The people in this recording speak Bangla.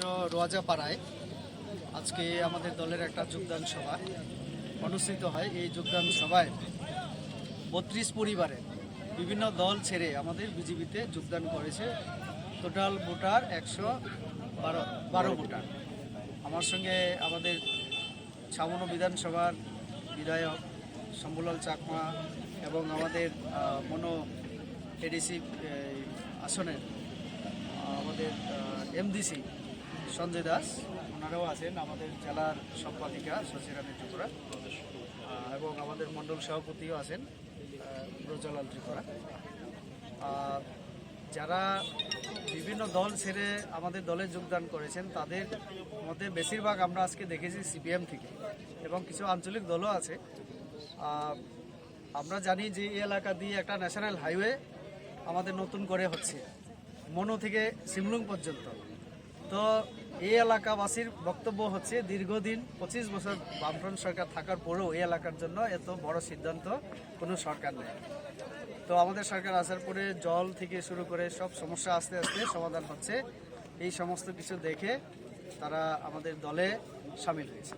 কেন্দ্র রোয়াজাপাড়ায়। আজকে আমাদের দলের একটা যোগদান সভা অনুষ্ঠিত হয়। এই যোগদান সভায় বত্রিশ পরিবারে বিভিন্ন দল ছেড়ে আমাদের বিজেপিতে যোগদান করেছে। টোটাল ভোটার একশো বারো বারো ভোটার। আমার সঙ্গে আমাদের ছামনো বিধানসভার বিধায়ক শম্ভুলাল চাকমা এবং আমাদের মনো এডিসি আসনের আমাদের এমডিসি সঞ্জয় দাস। ওনারাও আছেন আমাদের জেলার সম্পাদিকা সচিরানী ত্রিপুরা এবং আমাদের মণ্ডল সভাপতিও আছেন আহ, ব্রজলাল ত্রিপুরা। যারা বিভিন্ন দল ছেড়ে আমাদের দলে যোগদান করেছেন তাদের মধ্যে বেশিরভাগ আমরা আজকে দেখেছি সিপিএম থেকে এবং কিছু আঞ্চলিক দলও আছে। আমরা জানি যে এই এলাকা দিয়ে একটা ন্যাশনাল হাইওয়ে আমাদের নতুন করে হচ্ছে মনো থেকে সিমলুং পর্যন্ত। তো এই এলাকাবাসীর বক্তব্য হচ্ছে, দীর্ঘদিন পঁচিশ বছর বামফ্রন্ট সরকার থাকার পরেও এই এলাকার জন্য এত বড় সিদ্ধান্ত কোনো সরকার নেই তো আমাদের সরকার আসার পরে জল থেকে শুরু করে সব সমস্যা আস্তে আস্তে সমাধান হচ্ছে। এই সমস্ত কিছু দেখে তারা আমাদের দলে সামিল হয়েছে।